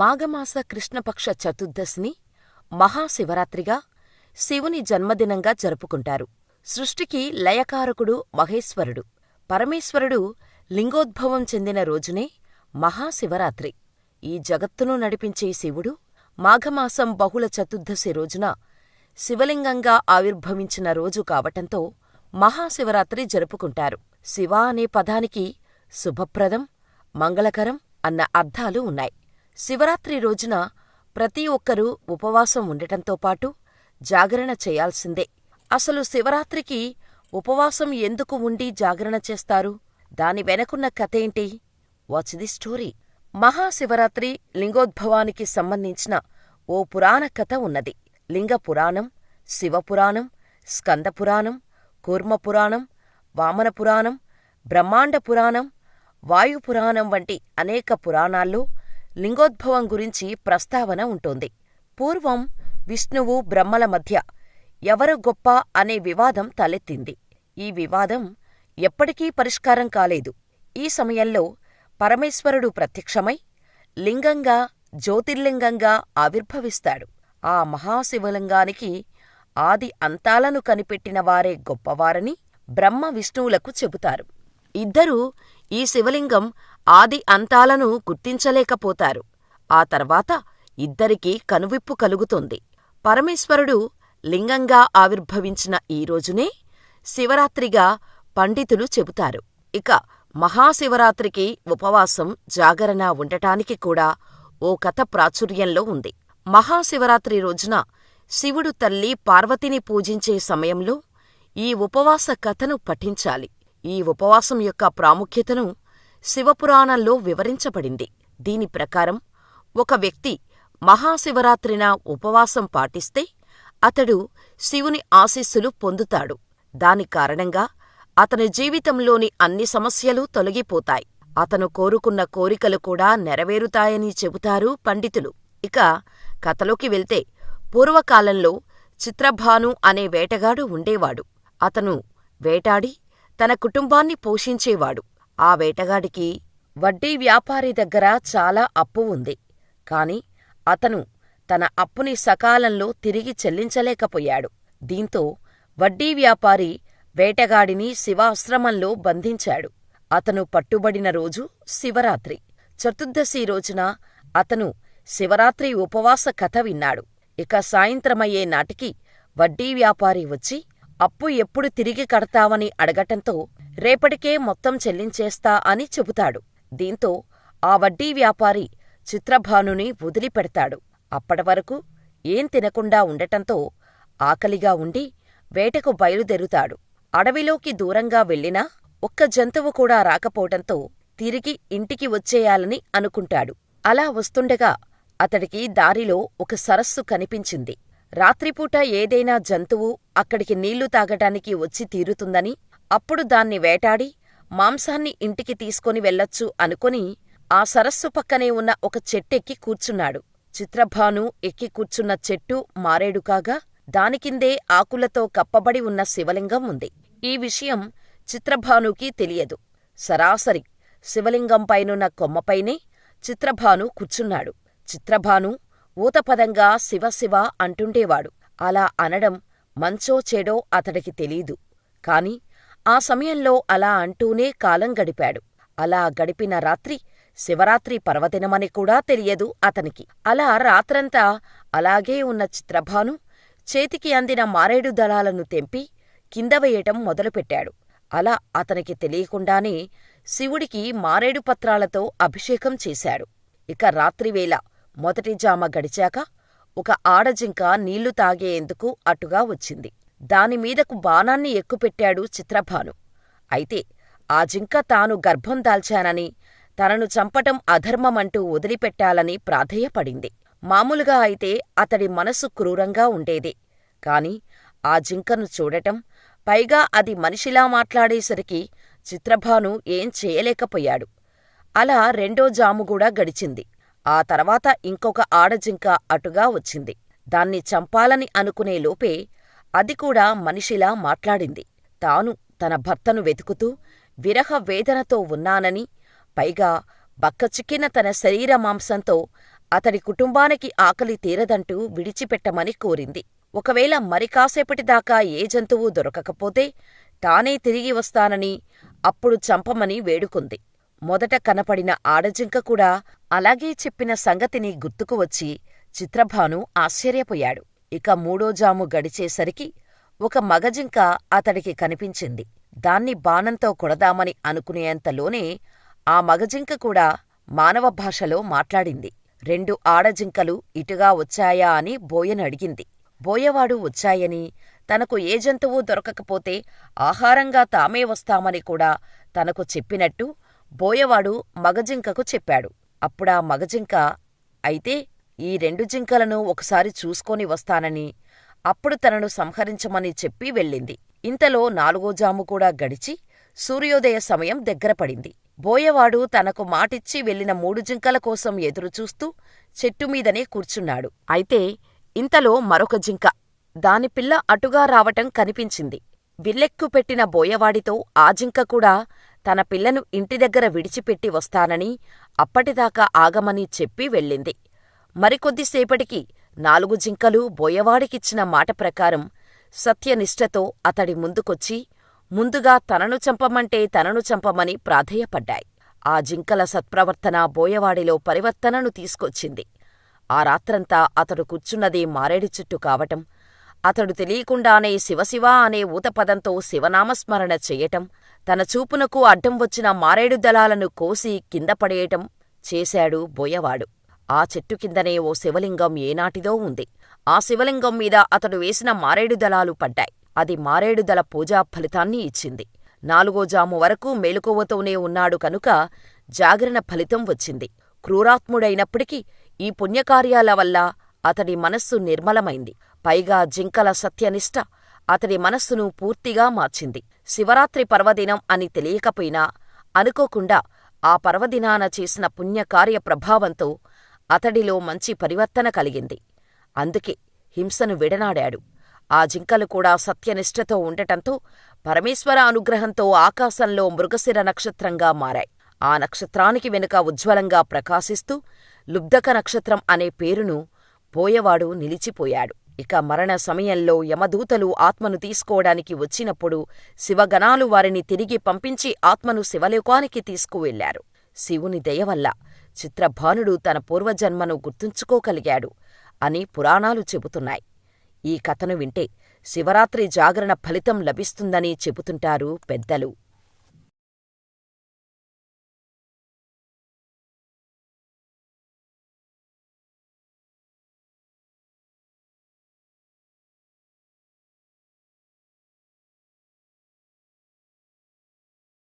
మాఘమాస కృష్ణపక్ష చతుర్దశిని మహాశివరాత్రిగా శివుని జన్మదినంగా జరుపుకుంటారు. సృష్టికి లయకారకుడు మహేశ్వరుడు. పరమేశ్వరుడు లింగోద్భవం చెందిన రోజునే మహాశివరాత్రి. ఈ జగత్తును నడిపించే శివుడు మాఘమాసం బహుళ చతుర్దశి రోజున శివలింగంగా ఆవిర్భవించిన రోజు కావటంతో మహాశివరాత్రి జరుపుకుంటారు. శివ అనే పదానికి శుభప్రదం, మంగళకరం అన్న అర్థాలు ఉన్నాయి. శివరాత్రి రోజున ప్రతి ఒక్కరూ ఉపవాసం ఉండటంతో పాటు జాగరణ చేయాల్సిందే. అసలు శివరాత్రికి ఉపవాసం ఎందుకు ఉండి జాగరణ చేస్తారు? దాని వెనకున్న కథేంటి? Watch the story. మహాశివరాత్రి లింగోద్భవానికి సంబంధించిన ఓ పురాణ కథ ఉన్నది. లింగ పురాణం, శివపురాణం, స్కందపురాణం, కూర్మపురాణం, వామనపురాణం, బ్రహ్మాండ పురాణం, వాయుపురాణం వంటి అనేక పురాణాల్లో లింగోద్భవం గురించి ప్రస్తావన ఉంటోంది. పూర్వం విష్ణువు బ్రహ్మల మధ్య ఎవరు గొప్ప అనే వివాదం తలెత్తింది. ఈ వివాదం ఎప్పటికీ పరిష్కారం కాలేదు. ఈ సమయంలో పరమేశ్వరుడు ప్రత్యక్షమై లింగంగా, జ్యోతిర్లింగంగా ఆవిర్భవిస్తాడు. ఆ మహాశివలింగానికి ఆది అంతాలను కనిపెట్టినవారే గొప్పవారని బ్రహ్మ విష్ణువులకు చెబుతారు. ఇద్దరూ ఈ శివలింగం ఆది అంతాలను గుర్తించలేకపోతారు. ఆ తర్వాత ఇద్దరికీ కనువిప్పు కలుగుతుంది. పరమేశ్వరుడు లింగంగా ఆవిర్భవించిన ఈ రోజునే శివరాత్రిగా పండితులు చెబుతారు. ఇక మహాశివరాత్రికి ఉపవాసం, జాగరణ ఉండటానికి కూడా ఓ కథ ప్రాచుర్యంలో ఉంది. మహాశివరాత్రి రోజున శివుడు తల్లి పార్వతిని పూజించే సమయంలో ఈ ఉపవాస కథను పఠించాలి. ఈ ఉపవాసం యొక్క ప్రాముఖ్యతను శివపురాణంలో వివరించబడింది. దీని ప్రకారం ఒక వ్యక్తి మహాశివరాత్రిన ఉపవాసం పాటిస్తే అతడు శివుని ఆశీస్సులు పొందుతాడు. దాని కారణంగా అతని జీవితంలోని అన్ని సమస్యలు తొలగిపోతాయి. అతను కోరుకున్న కోరికలు కూడా నెరవేరుతాయని చెబుతారు పండితులు. ఇక కథలోకి వెళ్తే పూర్వకాలంలో చిత్రభాను అనే వేటగాడు ఉండేవాడు. అతను వేటాడి తన కుటుంబాన్ని పోషించేవాడు. ఆ వేటగాడికి వడ్డీ వ్యాపారి దగ్గర చాలా అప్పు ఉంది. కాని అతను తన అప్పుని సకాలంలో తిరిగి చెల్లించలేకపోయాడు. దీంతో వడ్డీ వ్యాపారి వేటగాడిని శివాశ్రమంలో బంధించాడు. అతను పట్టుబడిన రోజు శివరాత్రి. చతుర్దశి రోజున అతను శివరాత్రి ఉపవాస కథ విన్నాడు. ఇక సాయంత్రమయ్యే నాటికి వడ్డీ వ్యాపారి వచ్చి అప్పు ఎప్పుడు తిరిగి కడతావని అడగటంతో రేపటికే మొత్తం చెల్లించేస్తా అని చెబుతాడు. దీంతో ఆ వడ్డీ వ్యాపారి చిత్రభానుని వదిలిపెడతాడు. అప్పటివరకు ఏం తినకుండా ఉండటంతో ఆకలిగా ఉండి వేటకు బయలుదేరుతాడు. అడవిలోకి దూరంగా వెళ్ళినా ఒక్క జంతువు కూడా రాకపోవటంతో తిరిగి ఇంటికి వచ్చేయాలని అనుకుంటాడు. అలా వస్తుండగా అతడికి దారిలో ఒక సరస్సు కనిపించింది. రాత్రిపూట ఏదైనా జంతువు అక్కడికి నీళ్ళు తాగటానికి వచ్చి తీరుతుందని, అప్పుడు దాన్ని వేటాడి మాంసాన్ని ఇంటికి తీసుకొని వెళ్ళొచ్చు అనుకుని ఆ సరస్సు పక్కనే ఉన్న ఒక చెట్టెక్కి కూర్చున్నాడు. చిత్రభాను ఎక్కి కూర్చున్న చెట్టు మారేడు కాగా దానికిందే ఆకులతో కప్పబడి ఉన్న శివలింగం ఉంది. ఈ విషయం చిత్రభానుకి తెలియదు. సరాసరి శివలింగంపైనున్న కొమ్మపైనే చిత్రభాను కూర్చున్నాడు. చిత్రభాను ఊతపదంగా శివ శివ అంటుండేవాడు. అలా అనడం మంచో చెడో అతడికి తెలీదు. కాని ఆ సమయంలో అలా అంటూనే కాలం గడిపాడు. అలా గడిపిన రాత్రి శివరాత్రి పర్వదినమని కూడా తెలియదు అతనికి. అలా రాత్రంతా అలాగే ఉన్న చిత్రభాను చేతికి అందిన మారేడు దళాలను తెంపి కిందవేయటం మొదలుపెట్టాడు. అలా అతనికి తెలియకుండానే శివుడికి మారేడు పత్రాలతో అభిషేకం చేశాడు. ఇక రాత్రివేళ మొదటి జామ గడిచాక ఒక ఆడజింక నీళ్ళు తాగేందుకు అటుగా వచ్చింది. దానిమీదకు బాణాన్ని ఎక్కుపెట్టాడు చిత్రభాను. అయితే ఆ జింక తాను గర్భం దాల్చానని, తనను చంపటం అధర్మమంటూ వదిలిపెట్టాలని ప్రాధేయపడింది. మామూలుగా అయితే అతడి మనసు క్రూరంగా ఉండేదే. కాని ఆ జింకను చూడటం, పైగా అది మనిషిలా మాట్లాడేసరికి చిత్రభాను ఏం చేయలేకపోయాడు. అలా రెండో జాముగూడా గడిచింది. ఆ తర్వాత ఇంకొక ఆడజింక అటుగా వచ్చింది. దాన్ని చంపాలని అనుకునేలోపే అది కూడా మనిషిలా మాట్లాడింది. తాను తన భర్తను వెతుకుతూ విరహ వేదనతో ఉన్నానని, పైగా బక్కచిక్కిన తన శరీర మాంసంతో అతడి కుటుంబానికి ఆకలి తీరదంటూ విడిచిపెట్టమని కోరింది. ఒకవేళ మరి కాసేపటిదాకా ఏ జంతువు దొరకకపోతే తానే తిరిగి వస్తానని, అప్పుడు చంపమని వేడుకుంది. మొదట కనపడిన ఆడజింక కూడా అలాగే చెప్పిన సంగతిని గుర్తుకు వచ్చి చిత్రభాను ఆశ్చర్యపోయాడు. ఇక మూడోజాము గడిచేసరికి ఒక మగజింక అతడికి కనిపించింది. దాన్ని బాణంతో కొడదామని అనుకునేంతలోనే ఆ మగజింక కూడా మానవ భాషలో మాట్లాడింది. రెండు ఆడజింకలు ఇటుగా వచ్చాయా అని బోయనడిగింది. బోయవాడు వచ్చాయనీ, తనకు ఏ జంతువు దొరకకపోతే ఆహారంగా తామే వస్తామని కూడా తనకు చెప్పినట్టు బోయవాడు మగజింకకు చెప్పాడు. అప్పుడా మగజింక అయితే ఈ రెండు జింకలను ఒకసారి చూసుకొని వస్తానని, అప్పుడు తనను సంహరించమని చెప్పి వెళ్ళింది. ఇంతలో నాలుగోజాము కూడా గడిచి సూర్యోదయ సమయం దగ్గరపడింది. బోయవాడు తనకు మాటిచ్చి వెళ్ళిన మూడు జింకల కోసం ఎదురుచూస్తూ చెట్టుమీదనే కూర్చున్నాడు. అయితే ఇంతలో మరొక జింక దాని పిల్ల అటుగా రావటం కనిపించింది. విల్లెక్కుపెట్టిన బోయవాడితో ఆ జింక కూడా తన పిల్లను ఇంటి దగ్గర విడిచిపెట్టి వస్తానని, అప్పటిదాకా ఆగమని చెప్పి వెళ్ళింది. మరికొద్దిసేపటికి నాలుగు జింకలు బోయవాడికిచ్చిన మాట ప్రకారం సత్యనిష్టతో అతడి ముందుకొచ్చి ముందుగా తనను చంపమంటే తనను చంపమని ప్రాధేయపడ్డాయి. ఆ జింకల సత్ప్రవర్తన బోయవాడిలో పరివర్తనను తీసుకొచ్చింది. ఆ రాత్రంతా అతడు కూర్చున్నది మారేడి చుట్టు కావటం, అతడు తెలియకుండానే శివశివ అనే ఊతపదంతో శివనామస్మరణ చెయ్యటం, తన చూపునకు అడ్డం వచ్చిన మారేడు దళాలను కోసి కిందపడేయటం చేశాడు బోయవాడు. ఆ చెట్టు కిందనే ఓ శివలింగం ఏనాటిదో ఉంది. ఆ శివలింగం మీద అతడు వేసిన మారేడు దళాలు పడ్డాయి. అది మారేడుదల పూజా ఫలితాన్ని ఇచ్చింది. నాలుగోజాము వరకూ మేలుకోవతోనే ఉన్నాడు కనుక జాగరణ ఫలితం వచ్చింది. క్రూరాత్ముడైనప్పటికీ ఈ పుణ్యకార్యాల వల్ల అతడి మనస్సు నిర్మలమైంది. పైగా జింకల సత్యనిష్ట అతడి మనస్సును పూర్తిగా మార్చింది. శివరాత్రి పర్వదినం అని తెలియకపోయినా అనుకోకుండా ఆ పర్వదినాన చేసిన పుణ్యకార్య ప్రభావంతో అతడిలో మంచి పరివర్తన కలిగింది. అందుకే హింసను విడనాడాడు. ఆ జింకలు కూడా సత్యనిష్టతో ఉండటంతో పరమేశ్వర అనుగ్రహంతో ఆకాశంలో మృగశిర నక్షత్రంగా మారాయి. ఆ నక్షత్రానికి వెనుక ఉజ్వలంగా ప్రకాశిస్తూ లుబ్ధక నక్షత్రం అనే పేరును పోయవాడు నిలిచిపోయాడు. ఇక మరణ సమయంలో యమదూతలు ఆత్మను తీసుకోవడానికి వచ్చినప్పుడు శివగణాలు వారిని తిరిగి పంపించి ఆత్మను శివలోకానికి తీసుకువెళ్ళారు. శివుని దయవల్ల చిత్రభానుడు తన పూర్వజన్మను గుర్తుంచుకోగలిగాడు అని పురాణాలు చెబుతున్నాయి. ఈ కథను వింటే శివరాత్రి జాగరణ ఫలితం లభిస్తుందని చెబుతుంటారు పెద్దలు.